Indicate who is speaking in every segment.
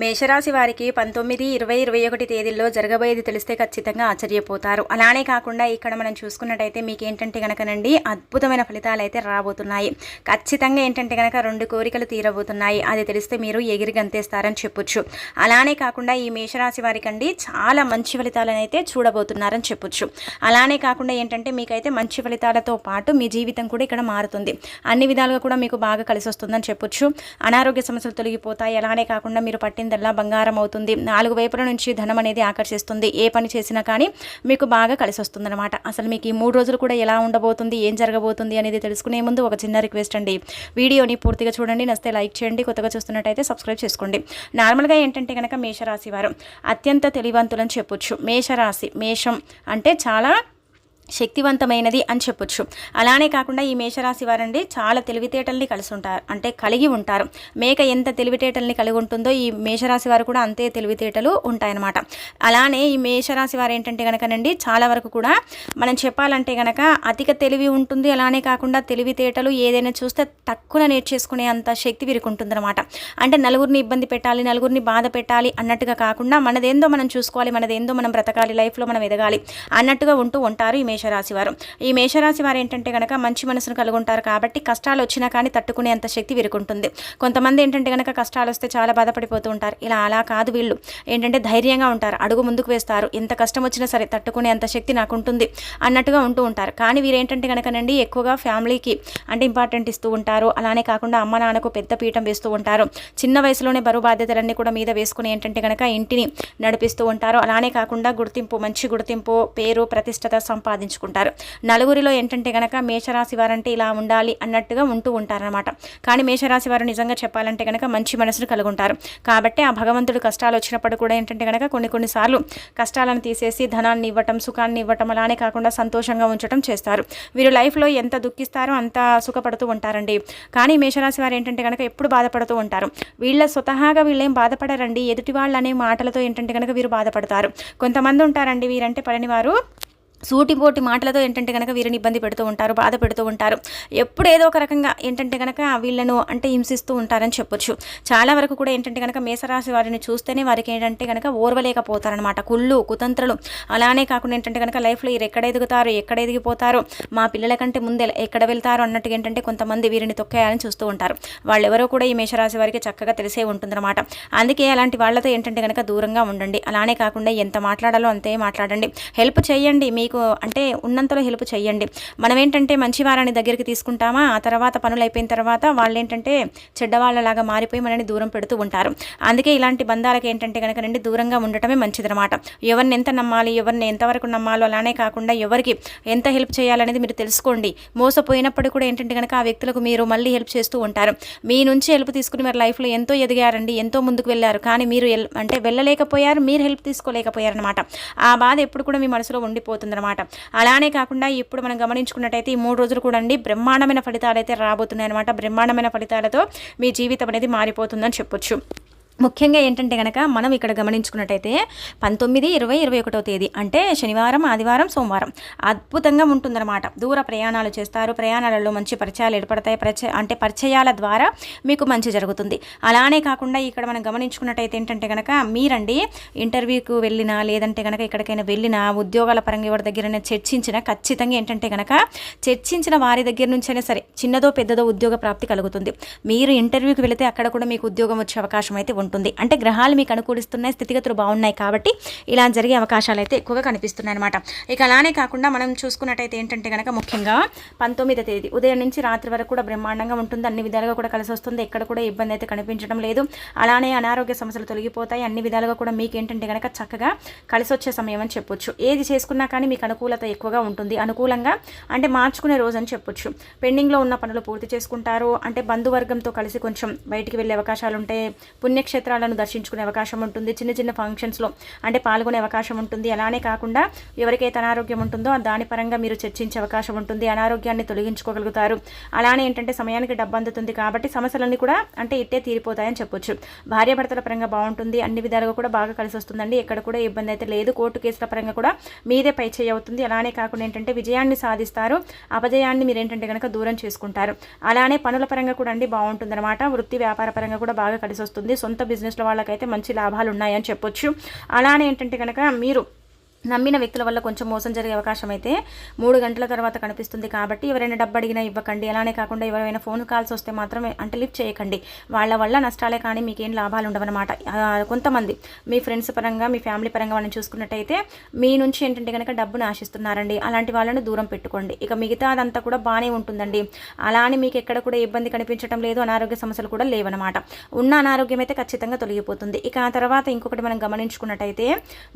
Speaker 1: మేషరాశి వారికి పంతొమ్మిది ఇరవై ఇరవై ఒకటి తేదీల్లో జరగబోయేది తెలిస్తే ఖచ్చితంగా ఆశ్చర్యపోతారు. అలానే కాకుండా ఇక్కడ మనం చూసుకున్నట్టయితే మీకు ఏంటంటే కనుకనండి అద్భుతమైన ఫలితాలు అయితే రాబోతున్నాయి. ఖచ్చితంగా ఏంటంటే కనుక రెండు కోరికలు తీరబోతున్నాయి. అది తెలిస్తే మీరు ఎగిరి గంతేస్తారని చెప్పొచ్చు. అలానే కాకుండా ఈ మేషరాశి వారికి అండి చాలా మంచి ఫలితాలను అయితే చూడబోతున్నారని చెప్పొచ్చు. అలానే కాకుండా ఏంటంటే మీకైతే మంచి ఫలితాలతో పాటు మీ జీవితం కూడా ఇక్కడ మారుతుంది. అన్ని విధాలుగా కూడా మీకు బాగా కలిసి వస్తుందని చెప్పొచ్చు. అనారోగ్య సమస్యలు తొలగిపోతాయి. అలానే కాకుండా మీరు పట్టిందల్లా బంగారం అవుతుంది నాలుగు వైపుల నుంచి ధనం అనేది ఆకర్షిస్తుంది. ఏ పని చేసినా కానీ మీకు బాగా కలిసి వస్తుందన్నమాట అసలు మీకు ఈ మూడు రోజులు కూడా ఎలా ఉండబోతుంది ఏం జరగబోతుంది అనేది తెలుసుకునే ముందు ఒక చిన్న రిక్వెస్ట్ అండి. వీడియోని పూర్తిగా చూడండి నస్తే లైక్ చేయండి కొత్తగా చూస్తున్నట్టయితే సబ్స్క్రైబ్ చేసుకోండి. నార్మల్గా ఏంటంటే కనుక మేషరాశి వారు అత్యంత తెలివంతులని చెప్పొచ్చు. మేషరాశి మేషం అంటే చాలా శక్తివంతమైనది అని చెప్పొచ్చు. అలానే కాకుండా ఈ మేషరాశి వారండి చాలా తెలివితేటల్ని కలిసి ఉంటారు. అంటే కలిగి ఉంటారు. మేక ఎంత తెలివితేటల్ని కలిగి ఉంటుందో ఈ మేషరాశి వారు కూడా అంతే తెలివితేటలు ఉంటాయన్నమాట. అలానే ఈ మేషరాశి వారు ఏంటంటే కనుకనండి చాలా వరకు కూడా మనం చెప్పాలంటే కనుక అధిక తెలివి ఉంటుంది. అలానే కాకుండా తెలివితేటలు ఏదైనా చూస్తే తక్కువ నేర్చేసుకునే అంత శక్తి వీరికి ఉంటుందన్నమాట. అంటే నలుగురిని ఇబ్బంది పెట్టాలి నలుగురిని బాధ పెట్టాలి అన్నట్టుగా కాకుండా మనదేందో మనం చూసుకోవాలి మనదేందో మనం బ్రతకాలి లైఫ్లో మనం ఎదగాలి అన్నట్టుగా ఉంటూ ఉంటారు ఈ మేషరాశి వారు. ఈ మేషరాశి వారు ఏంటంటే కనుక మంచి మనసును కలుగుంటారు కాబట్టి కష్టాలు వచ్చినా కానీ తట్టుకునే అంత శక్తి వీరుకుంటుంది. కొంతమంది ఏంటంటే కనుక కష్టాలు వస్తే చాలా బాధపడిపోతూ ఉంటారు. ఇలా అలా కాదు వీళ్ళు. ఏంటంటే ధైర్యంగా ఉంటారు. అడుగు ముందుకు వేస్తారు. ఎంత కష్టం వచ్చినా సరే తట్టుకునే అంత శక్తి నాకు ఉంటుంది అన్నట్టుగా ఉంటూ ఉంటారు. కానీ వీరు ఏంటంటే కనుకనండి ఎక్కువగా ఫ్యామిలీకి అంటే ఇంపార్టెంట్ ఇస్తూ ఉంటారు. అలానే కాకుండా అమ్మ నాన్నకు పెద్ద పీఠం వేస్తూ ఉంటారు. చిన్న వయసులోనే బరువు బాధ్యతలన్నీ కూడా మీద వేసుకుని ఏంటంటే కనుక ఇంటిని నడిపిస్తూ ఉంటారు. అలానే కాకుండా గుర్తింపు మంచి గుర్తింపు పేరు ప్రతిష్టత సంపాదించుకుంటారు నలుగురిలో ఏంటంటే కనుక మేషరాశి వారంటే ఇలా ఉండాలి అన్నట్టుగా ఉంటూ ఉంటారనమాట కానీ మేషరాశి వారు నిజంగా చెప్పాలంటే కనుక మంచి మనసును కలిగి ఉంటారు కాబట్టి ఆ భగవంతుడు కష్టాలు వచ్చినప్పుడు కూడా ఏంటంటే కనుక కొన్ని కొన్నిసార్లు కష్టాలను తీసేసి ధనాన్ని ఇవ్వటం సుఖాన్ని ఇవ్వటం అలానే కాకుండా సంతోషంగా ఉంచడం చేస్తారు. వీరు లైఫ్లో ఎంత దుఃఖిస్తారో అంత సుఖపడుతూ ఉంటారండి. కానీ మేషరాశి వారు ఏంటంటే కనుక ఎప్పుడు బాధపడుతూ ఉంటారు. వీళ్ళ స్వతహాగా వీళ్ళేం బాధపడరండి. ఎదుటి వాళ్ళు అనే మాటలతో ఏంటంటే కనుక వీరు బాధపడతారు. కొంతమంది ఉంటారండి వీరంటే పడని వారు సూటిపోటి మాటలతో ఏంటంటే కనుక వీరిని ఇబ్బంది పెడుతూ ఉంటారు బాధ పెడుతూ ఉంటారు. ఎప్పుడు ఏదో ఒక రకంగా ఏంటంటే కనుక వీళ్ళను అంటే హింసిస్తూ ఉంటారని చెప్పొచ్చు. చాలా వరకు కూడా ఏంటంటే కనుక మేషరాశి వారిని చూస్తేనే వారికి ఏంటంటే కనుక ఓర్వలేకపోతారనమాట కుళ్ళు కుతంత్రలు. అలానే కాకుండా ఏంటంటే కనుక లైఫ్లో వీరు ఎక్కడ ఎదుగుతారు ఎక్కడ ఎదిగిపోతారు మా పిల్లల కంటే ముందే ఎక్కడ వెళ్తారు అన్నట్టుగా ఏంటంటే కొంతమంది వీరిని తొక్కేయాలని చూస్తూ ఉంటారు. వాళ్ళు ఎవరో కూడా ఈ మేషరాశి వారికి చక్కగా తెలిసే ఉంటుందన్నమాట. అందుకే అలాంటి వాళ్ళతో ఏంటంటే కనుక దూరంగా ఉండండి. అలానే కాకుండా ఎంత మాట్లాడాలో అంతే మాట్లాడండి. హెల్ప్ చేయండి. మీ మీకు అంటే ఉన్నంతలో హెల్ప్ చేయండి మనం ఏంటంటే మంచి వారాన్ని దగ్గరికి తీసుకుంటామా ఆ తర్వాత పనులు అయిపోయిన తర్వాత వాళ్ళు ఏంటంటే చెడ్డవాళ్ళలాగా మారిపోయి మనని దూరం పెడుతూ ఉంటారు. అందుకే ఇలాంటి బంధాలకు ఏంటంటే కనుక నుండి దూరంగా ఉండటమే మంచిదనమాట ఎవరిని ఎంత నమ్మాలి ఎవరిని ఎంతవరకు నమ్మాలో అలానే కాకుండా ఎవరికి ఎంత హెల్ప్ చేయాలనేది మీరు తెలుసుకోండి. మోసపోయినప్పుడు కూడా ఏంటంటే కనుక ఆ వ్యక్తులకు మీరు మళ్ళీ హెల్ప్ చేస్తూ ఉంటారు. మీ నుంచి హెల్ప్ తీసుకుని మీరు లైఫ్లో ఎంతో ఎదిగారండి ఎంతో ముందుకు వెళ్ళారు. కానీ మీరు అంటే వెళ్ళలేకపోయారు మీరు హెల్ప్ తీసుకోలేకపోయారనమాట ఆ బాధ ఎప్పుడు కూడా మీ మనసులో ఉండిపోతుంది అనమాట అలానే కాకుండా ఇప్పుడు మనం గమనించుకున్నట్టయితే ఈ మూడు రోజులు కూడా అండి బ్రహ్మాండమైన ఫలితాలు అయితే రాబోతున్నాయి అనమాట బ్రహ్మాండమైన ఫలితాలతో మీ జీవితం అనేది మారిపోతుందని చెప్పొచ్చు. ముఖ్యంగా ఏంటంటే కనుక మనం ఇక్కడ గమనించుకున్నట్టయితే పంతొమ్మిది ఇరవై ఇరవై ఒకటో తేదీ అంటే శనివారం ఆదివారం సోమవారం అద్భుతంగా ఉంటుందన్నమాట. దూర ప్రయాణాలు చేస్తారు. ప్రయాణాలలో మంచి పరిచయాలు ఏర్పడతాయి. పరిచయ అంటే పరిచయాల ద్వారా మీకు మంచి జరుగుతుంది. అలానే కాకుండా ఇక్కడ మనం గమనించుకున్నట్టయితే ఏంటంటే కనుక మీరండి ఇంటర్వ్యూకి వెళ్ళినా లేదంటే కనుక ఎక్కడికైనా వెళ్ళినా ఉద్యోగాల పరంగా ఎవరి దగ్గరైనా చర్చించినా ఖచ్చితంగా ఏంటంటే కనుక చర్చించిన వారి దగ్గర నుంచైనా సరే చిన్నదో పెద్దదో ఉద్యోగ ప్రాప్తి కలుగుతుంది. మీరు ఇంటర్వ్యూకి వెళితే అక్కడ కూడా మీకు ఉద్యోగం వచ్చే అవకాశం అయితే ఉంటుంది. ఉంటుంది. అంటే గ్రహాలు మీకు అనుకూలిస్తున్నాయి స్థితిగతులు బాగున్నాయి కాబట్టి ఇలా జరిగే అవకాశాలు అయితే ఎక్కువగా కనిపిస్తున్నాయి అనమాట ఇక అలానే కాకుండా మనం చూసుకున్నట్టయితే ఏంటంటే కనుక ముఖ్యంగా పంతొమ్మిదో తేదీ ఉదయం నుంచి రాత్రి వరకు కూడా బ్రహ్మాండంగా ఉంటుంది. అన్ని విధాలుగా కూడా కలిసి వస్తుంది. ఎక్కడ కూడా ఇబ్బంది అయితే కనిపించడం లేదు. అలానే అనారోగ్య సమస్యలు తొలగిపోతాయి. అన్ని విధాలుగా కూడా మీకు ఏంటంటే కనుక చక్కగా కలిసి వచ్చే సమయం అని చెప్పొచ్చు. ఏది చేసుకున్నా కానీ మీకు అనుకూలత ఎక్కువగా ఉంటుంది. అనుకూలంగా అంటే మార్చుకునే రోజు అని చెప్పొచ్చు. పెండింగ్లో ఉన్న పనులు పూర్తి చేసుకుంటారు. అంటే బంధువర్గంతో కలిసి కొంచెం బయటికి వెళ్ళే అవకాశాలు ఉంటాయి పుణ్యక్షేత్ర పుణ్యక్షేత్రాలను దర్శించుకునే అవకాశం ఉంటుంది. చిన్న చిన్న ఫంక్షన్స్లో అంటే పాల్గొనే అవకాశం ఉంటుంది. అలానే కాకుండా ఎవరికైతే అనారోగ్యం ఉంటుందో దాని పరంగా మీరు చర్చించే అవకాశం ఉంటుంది. అనారోగ్యాన్ని తొలగించుకోగలుగుతారు. అలానే ఏంటంటే సమయానికి డబ్బు అందుతుంది కాబట్టి సమస్యలన్నీ కూడా అంటే ఇట్టే తీరిపోతాయని చెప్పొచ్చు. భార్యాభర్తల పరంగా బాగుంటుంది. అన్ని విధాలుగా కూడా బాగా కలిసి వస్తుందండి. ఎక్కడ కూడా ఇబ్బంది అయితే లేదు. కోర్టు కేసుల పరంగా కూడా మీదే పై చేయి అవుతుంది. అలానే కాకుండా ఏంటంటే విజయాన్ని సాధిస్తారు. అపజయాన్ని మీరు ఏంటంటే కనుక దూరం చేసుకుంటారు. అలానే పనుల పరంగా కూడా అండి బాగుంటుంది అనమాట వృత్తి వ్యాపార పరంగా కూడా బాగా కలిసి వస్తుంది. సొంత బిజినెస్లో వాళ్ళకైతే మంచి లాభాలు ఉన్నాయని చెప్పొచ్చు. అలానే ఏంటంటే కనుక మీరు నమ్మిన వ్యక్తుల వల్ల కొంచెం మోసం జరిగే అవకాశం అయితే మూడు గంటల తర్వాత కనిపిస్తుంది కాబట్టి ఎవరైనా డబ్బు అడిగినా ఇవ్వకండి. అలానే కాకుండా ఎవరైనా ఫోన్ కాల్స్ వస్తే మాత్రమే అంటే లిఫ్ట్ చేయకండి. వాళ్ళ వల్ల నష్టాలే కానీ మీకేం లాభాలు ఉండవన్నమాట. కొంతమంది మీ ఫ్రెండ్స్ పరంగా మీ ఫ్యామిలీ పరంగా వాళ్ళని చూసుకున్నట్టయితే మీ నుంచి ఏంటంటే కనుక డబ్బును ఆశిస్తున్నారండి. అలాంటి వాళ్ళని దూరం పెట్టుకోండి. ఇక మిగతా అదంతా కూడా బాగానే ఉంటుందండి. అలా అని మీకు ఎక్కడ కూడా ఇబ్బంది కనిపించడం లేదు. అనారోగ్య సమస్యలు కూడా లేవన్నమాట. ఉన్న అనారోగ్యం అయితే ఖచ్చితంగా తొలగిపోతుంది. ఇక ఆ తర్వాత ఇంకొకటి మనం గమనించుకున్నట్టయితే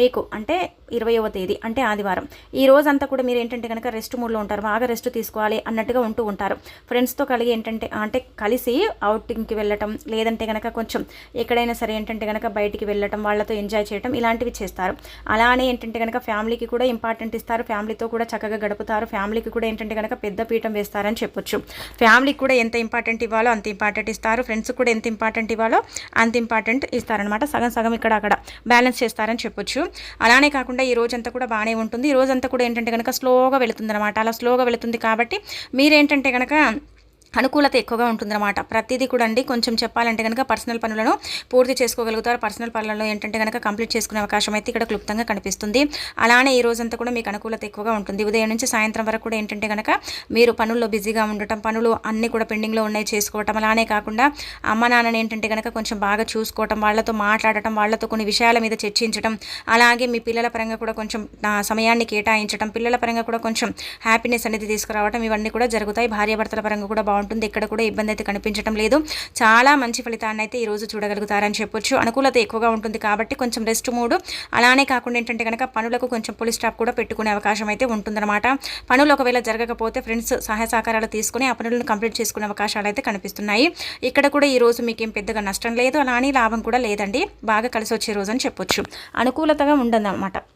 Speaker 1: మీకు అంటే ఇరవై ఇరవయవ తేదీ అంటే ఆదివారం. ఈ రోజంతా కూడా మీరు ఏంటంటే కనుక రెస్ట్ మూడ్లో ఉంటారు బాగా రెస్ట్ తీసుకోవాలి అన్నట్టుగా ఉంటూ ఉంటారు. ఫ్రెండ్స్తో కలిగి ఏంటంటే అంటే కలిసి అవుటింగ్కి వెళ్ళటం లేదంటే కనుక కొంచెం ఎక్కడైనా సరే ఏంటంటే కనుక బయటికి వెళ్ళటం వాళ్ళతో ఎంజాయ్ చేయటం ఇలాంటివి చేస్తారు. అలానే ఏంటంటే కనుక ఫ్యామిలీకి కూడా ఇంపార్టెంట్ ఇస్తారు. ఫ్యామిలీతో కూడా చక్కగా గడుపుతారు. ఫ్యామిలీకి కూడా ఏంటంటే కనుక పెద్ద పీఠం వేస్తారని చెప్పొచ్చు. ఫ్యామిలీకి కూడా ఎంత ఇంపార్టెంట్ ఇవ్వాలో అంత ఇంపార్టెంట్ ఇస్తారు. ఫ్రెండ్స్ కూడా ఎంత ఇంపార్టెంట్ ఇవ్వాలో అంత ఇంపార్టెంట్ ఇస్తారనమాట సగం సగం ఇక్కడ అక్కడ బ్యాలెన్స్ చేస్తారని చెప్పొచ్చు. అలానే కాకుండా ఈ రోజంతా కూడా బాగానే ఉంటుంది. ఈ రోజంతా కూడా ఏంటంటే కనుక స్లోగా వెళుతుంది అనమాట అలా స్లోగా వెళుతుంది కాబట్టి మీరేంటంటే కనుక అనుకూలత ఎక్కువగా ఉంటుందన్నమాట. ప్రతిదీ కూడా అండి కొంచెం చెప్పాలంటే కనుక పర్సనల్ పనులను పూర్తి చేసుకోగలుగుతారు. పర్సనల్ పనులలో ఏంటంటే కనుక కంప్లీట్ చేసుకునే అవకాశం అయితే ఇక్కడ క్లుప్తంగా కనిపిస్తుంది. అలానే ఈ రోజంతా కూడా మీకు అనుకూలత ఎక్కువగా ఉంటుంది. ఉదయం నుంచి సాయంత్రం వరకు కూడా ఏంటంటే కనుక మీరు పనుల్లో బిజీగా ఉండటం పనులు అన్నీ కూడా పెండింగ్లో ఉన్నాయి చేసుకోవటం. అలానే కాకుండా అమ్మ నాన్నని ఏంటంటే కనుక కొంచెం బాగా చూసుకోవటం వాళ్ళతో మాట్లాడటం వాళ్ళతో కొన్ని విషయాల మీద చర్చించడం అలాగే మీ పిల్లల పరంగా కూడా కొంచెం సమయాన్ని కేటాయించడం పిల్లల పరంగా కూడా కొంచెం హ్యాపీనెస్ అనేది తీసుకురావడం ఇవన్నీ కూడా జరుగుతాయి. భార్యాభర్తల పరంగా కూడా బాగుంటుంది. ఉంటుంది. ఇక్కడ కూడా ఇబ్బంది అయితే కనిపించడం లేదు. చాలా మంచి ఫలితాన్ని అయితే ఈరోజు చూడగలుగుతారని చెప్పొచ్చు. అనుకూలత ఎక్కువగా ఉంటుంది కాబట్టి కొంచెం రెస్ట్ మూడు. అలానే కాకుండా ఏంటంటే కనుక పనులకు కొంచెం పులి స్టాప్ కూడా పెట్టుకునే అవకాశం అయితే ఉంటుందన్నమాట. పనులు ఒకవేళ జరగకపోతే ఫ్రెండ్స్ సహాయ సహకారాలు తీసుకుని ఆ పనులను కంప్లీట్ చేసుకునే అవకాశాలు అయితే కనిపిస్తున్నాయి. ఇక్కడ కూడా ఈరోజు మీకేం మీకు ఏం పెద్దగా నష్టం లేదు. అలానే లాభం కూడా లేదండి. బాగా కలిసి వచ్చే రోజు అని చెప్పొచ్చు. అనుకూలతగా ఉండదన్నమాట.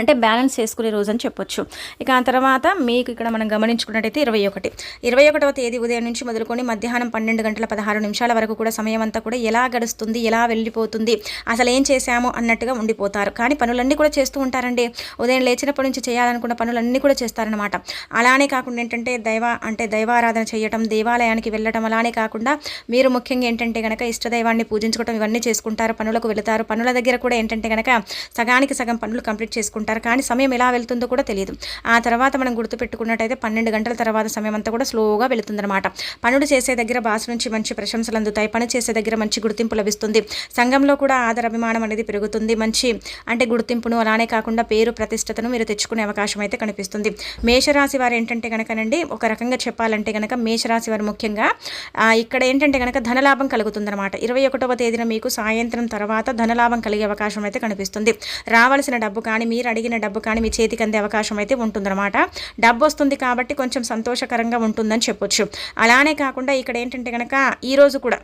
Speaker 1: అంటే బ్యాలెన్స్ చేసుకునే రోజు అని చెప్పొచ్చు. ఇక ఆ తర్వాత మీకు ఇక్కడ మనం గమనించుకున్నట్టయితే ఇరవై ఒకటి. ఇరవై ఒకటవ తేదీ ఉదయం నుంచి మొదలుకొని మధ్యాహ్నం పన్నెండు గంటల పదహారు నిమిషాల వరకు కూడా సమయం అంతా కూడా ఎలా గడుస్తుంది ఎలా వెళ్ళిపోతుంది అసలు ఏం చేశాము అన్నట్టుగా ఉండిపోతారు. కానీ పనులన్నీ కూడా చేస్తూ ఉంటారండి. ఉదయం లేచినప్పటి నుంచి చేయాలనుకున్న పనులన్నీ కూడా చేస్తారనమాట అలానే కాకుండా ఏంటంటే దైవ అంటే దైవారాధన చేయటం దేవాలయానికి వెళ్ళటం అలానే కాకుండా మీరు ముఖ్యంగా ఏంటంటే కనుక ఇష్టదైవాన్ని పూజించుకోవటం ఇవన్నీ చేసుకుంటారు పనులకు వెళతారు. పనుల దగ్గర కూడా ఏంటంటే కనుక సగానికి సగం పనులు కంప్లీట్ చేసుకుంటారు. అనుకుంటారు కానీ సమయం ఎలా వెళ్తుందో కూడా తెలియదు. ఆ తర్వాత మనం గుర్తుపెట్టుకున్నట్టయితే పన్నెండు గంటల తర్వాత సమయం అంతా కూడా స్లోగా వెళుతుందన్నమాట. పనులు చేసే దగ్గర బాస్ నుంచి మంచి ప్రశంసలు అందుతాయి. పని చేసే దగ్గర మంచి గుర్తింపు లభిస్తుంది. సంఘంలో కూడా ఆదర అభిమానం అనేది పెరుగుతుంది. మంచి అంటే గుర్తింపును అలానే కాకుండా పేరు ప్రతిష్టతను మీరు తెచ్చుకునే అవకాశం అయితే కనిపిస్తుంది. మేషరాశి వారు ఏంటంటే కనుకనండి ఒక రకంగా చెప్పాలంటే కనుక మేషరాశి వారు ముఖ్యంగా ఇక్కడ ఏంటంటే కనుక ధనలాభం కలుగుతుందన్నమాట. ఇరవై ఒకటవ తేదీన మీకు సాయంత్రం తర్వాత ధనలాభం కలిగే అవకాశం అయితే కనిపిస్తుంది. రావాల్సిన డబ్బు కానీ మీరు అడిగిన డబ్బు కానీ మీ చేతికి అందే అవకాశం అయితే ఉంటుందన్నమాట. డబ్బు వస్తుంది కాబట్టి కొంచెం సంతోషకరంగా ఉంటుందని చెప్పొచ్చు. అలానే కాకుండా ఇక్కడ ఏంటంటే కనుక ఈరోజు కూడా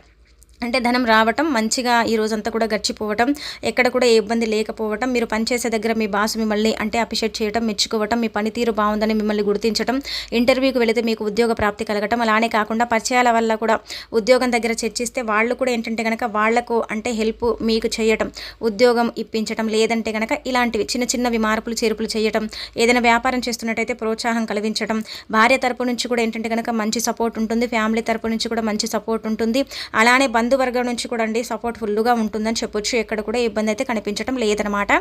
Speaker 1: అంటే ధనం రావటం మంచిగా ఈ రోజంతా కూడా గడిచిపోవటం ఎక్కడ కూడా ఏ ఇబ్బంది లేకపోవటం మీరు పనిచేసే దగ్గర మీ బాస్ మిమ్మల్ని అంటే అప్రిషియేట్ చేయడం మెచ్చుకోవటం మీ పనితీరు బాగుందని మిమ్మల్ని గుర్తించడం ఇంటర్వ్యూకి వెళితే మీకు ఉద్యోగ ప్రాప్తి కలగటం అలానే కాకుండా పరిచయాల వల్ల కూడా ఉద్యోగం దగ్గర చర్చిస్తే వాళ్ళు కూడా ఏంటంటే కనుక వాళ్ళకు అంటే హెల్ప్ మీకు చేయటం ఉద్యోగం ఇప్పించటం లేదంటే కనుక ఇలాంటివి చిన్న చిన్నవి మార్పులు చేర్పులు చేయటం ఏదైనా వ్యాపారం చేస్తున్నట్టయితే ప్రోత్సాహం కలిగించడం భార్య తరపు నుంచి కూడా ఏంటంటే కనుక మంచి సపోర్ట్ ఉంటుంది ఫ్యామిలీ తరపు నుంచి కూడా మంచి సపోర్ట్ ఉంటుంది అలానే బంధు బంధువర్గం నుంచి కూడా అండి సపోర్ట్ ఫుల్గా ఉంటుందని చెప్పొచ్చు. ఎక్కడ కూడా ఇబ్బంది అయితే కనిపించడం లేదనమాట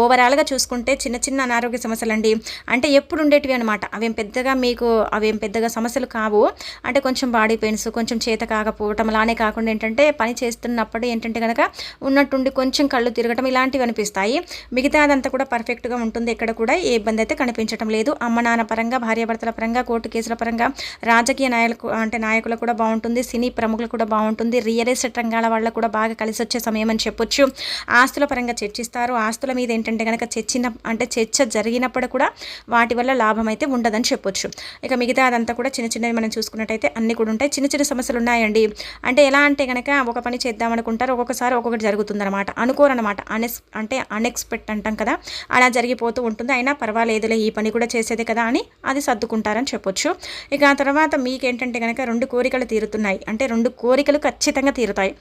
Speaker 1: ఓవరాల్గా చూసుకుంటే చిన్న చిన్న అనారోగ్య సమస్యలు అండి అంటే ఎప్పుడు ఉండేటివి అనమాట అవేం పెద్దగా మీకు అవేం పెద్దగా సమస్యలు కావు. అంటే కొంచెం బాడీ పెయిన్స్ కొంచెం చేత కాకపోవటం అలానే కాకుండా ఏంటంటే పని చేస్తున్నప్పుడు ఏంటంటే కనుక ఉన్నట్టుండి కొంచెం కళ్ళు తిరగటం ఇలాంటివి అనిపిస్తాయి. మిగతా అదంతా కూడా పర్ఫెక్ట్గా ఉంటుంది. ఎక్కడ కూడా ఏ ఇబ్బంది అయితే కనిపించడం లేదు. అమ్మ నాన్న పరంగా భార్యాభర్తల పరంగా కోర్టు కేసుల పరంగా రాజకీయ నాయకులు అంటే నాయకులు కూడా బాగుంటుంది. సినీ ప్రముఖులు కూడా బాగుంటుంది. రియల్ రియల్ రంగాల వాళ్ళకు కూడా బాగా కలిసి వచ్చే సమయం అని చెప్పొచ్చు. ఆస్తుల పరంగా చర్చిస్తారు. ఆస్తుల మీద ఏంటంటే కనుక చర్చిన అంటే చర్చ జరిగినప్పుడు కూడా వాటి వల్ల లాభం అయితే ఉండదని చెప్పొచ్చు. ఇక మిగతా అదంతా కూడా చిన్న చిన్నవి మనం చూసుకున్నట్టయితే అన్ని కూడా ఉంటాయి. చిన్న చిన్న సమస్యలు ఉన్నాయండి. అంటే ఎలా అంటే కనుక ఒక పని చేద్దాం అనుకుంటారు. ఒక్కొక్కసారి ఒక్కొక్కటి జరుగుతుందన్నమాట. అనుకోరనమాట అనెస్ అంటే అన్ఎక్స్పెక్ట్ అంటాం కదా. అలా జరిగిపోతూ ఉంటుంది. అయినా పర్వాలేదులే ఈ పని కూడా చేసేదే కదా అని అది సర్దుకుంటారని చెప్పొచ్చు. ఇక ఆ తర్వాత మీకేంటంటే కనుక రెండు కోరికలు తీరుతున్నాయి. అంటే రెండు కోరికలు ఖచ్చితంగా తీరు る隊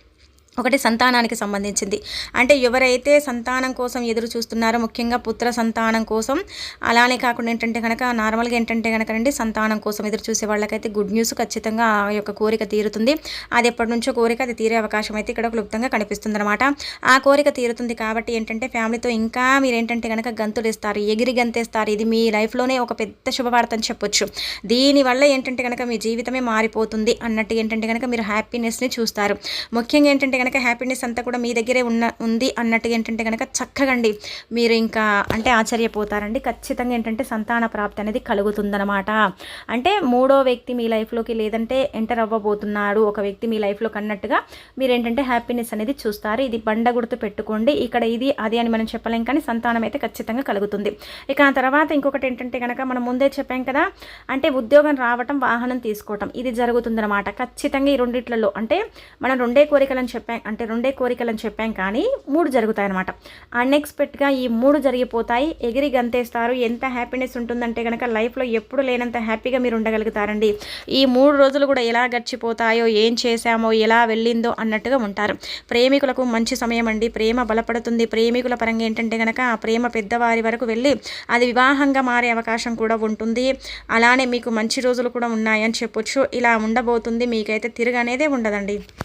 Speaker 1: ఒకటి సంతానానికి సంబంధించింది. అంటే ఎవరైతే సంతానం కోసం ఎదురు చూస్తున్నారో ముఖ్యంగా పుత్ర సంతానం కోసం అలానే కాకుండా ఏంటంటే కనుక నార్మల్గా ఏంటంటే కనుక అండి సంతానం కోసం ఎదురు చూసే వాళ్ళకైతే గుడ్ న్యూస్ ఖచ్చితంగా ఆ యొక్క కోరిక తీరుతుంది. అది ఎప్పటి నుంచో కోరిక అది తీరే అవకాశం అయితే ఇక్కడ క్లుప్తంగా కనిపిస్తుంది అనమాట ఆ కోరిక తీరుతుంది కాబట్టి ఏంటంటే ఫ్యామిలీతో ఇంకా మీరు ఏంటంటే కనుక గంతులు ఇస్తారు ఎగిరి గంతేస్తారు. ఇది మీ లైఫ్లోనే ఒక పెద్ద శుభవార్త అని చెప్పొచ్చు. దీనివల్ల ఏంటంటే కనుక మీ జీవితమే మారిపోతుంది అన్నట్టు ఏంటంటే కనుక మీరు హ్యాపీనెస్ని చూస్తారు. ముఖ్యంగా ఏంటంటే కనుక హ్యాపీనెస్ అంతా కూడా మీ దగ్గరే ఉన్న ఉంది అన్నట్టుగా ఏంటంటే కనుక చక్కగండి. మీరు ఇంకా అంటే ఆశ్చర్యపోతారండి. ఖచ్చితంగా ఏంటంటే సంతాన ప్రాప్తి అనేది కలుగుతుందనమాట అంటే మూడో వ్యక్తి మీ లైఫ్లోకి లేదంటే ఎంటర్ అవ్వబోతున్నాడు. ఒక వ్యక్తి మీ లైఫ్లో కన్నట్టుగా మీరు ఏంటంటే హ్యాపీనెస్ అనేది చూస్తారు. ఇది బండ గుర్తు పెట్టుకోండి. ఇక్కడ ఇది అది అని మనం చెప్పలేం కానీ సంతానం అయితే ఖచ్చితంగా కలుగుతుంది. ఇక ఆ తర్వాత ఇంకొకటి ఏంటంటే కనుక మనం ముందే చెప్పాం కదా అంటే ఉద్యోగం రావటం వాహనం తీసుకోవటం ఇది జరుగుతుందన్నమాట. ఖచ్చితంగా ఈ రెండిట్లలో అంటే మనం రెండే కోరికలని చెప్పాం అంటే రెండే కోరికలని చెప్పాం కానీ మూడు జరుగుతాయి అనమాట అన్ఎక్స్పెక్ట్గా ఈ మూడు జరిగిపోతాయి. ఎగిరి గంతేస్తారు. ఎంత హ్యాపీనెస్ ఉంటుందంటే కనుక లైఫ్లో ఎప్పుడు లేనంత హ్యాపీగా మీరు ఉండగలుగుతారండి. ఈ మూడు రోజులు కూడా ఎలా గడిచిపోతాయో ఏం చేశామో ఎలా వెళ్ళిందో అన్నట్టుగా ఉంటారు. ప్రేమికులకు మంచి సమయం అండి ప్రేమ బలపడుతుంది. ప్రేమికుల పరంగా ఏంటంటే కనుక ఆ ప్రేమ పెద్దవారి వరకు వెళ్ళి అది వివాహంగా మారే అవకాశం కూడా ఉంటుంది. అలానే మీకు మంచి రోజులు కూడా ఉన్నాయని చెప్పొచ్చు. ఇలా ఉండబోతుంది. మీకైతే తిరగనేదే ఉండదండి.